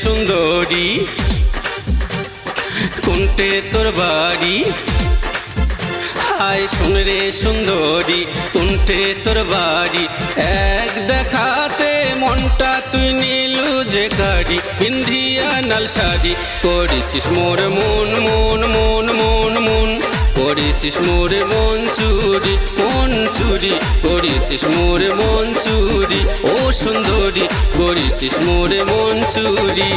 সুন্দরী কোনটে তোর বাড়ি? হায় শুন রে সুন্দরী কোনটে তোর বাড়ি। এক দেখাতে মনটা তুই নীলু যে গাড়ি বিন্ধিয়া নাল শাড়ি। করেছিস মোর মন মন মন মন মন। করেছিস মোরে মন চুরি মন চুরি। করেছিস মোরে মন চুরি, ও সুন্দরী। করেছিস মোরে মন চুরি।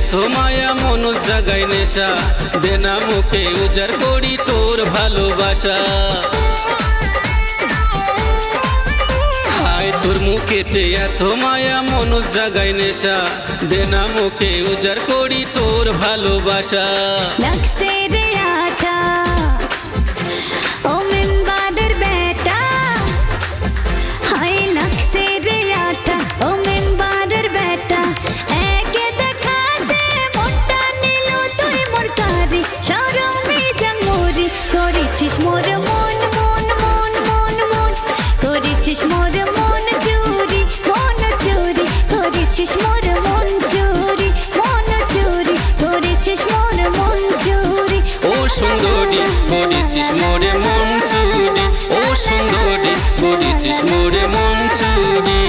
এত মায়া মন জাগায় নেশা। দেনা মুখে উজার করি তোর ভালোবাসা। হায় তোর মুখেতে এত মায়া মন জাগায় নেশা। দেনা মুখে উজার করি তোর ভালোবাসা। লাগছে রে করছিস মোরে মন চুরি।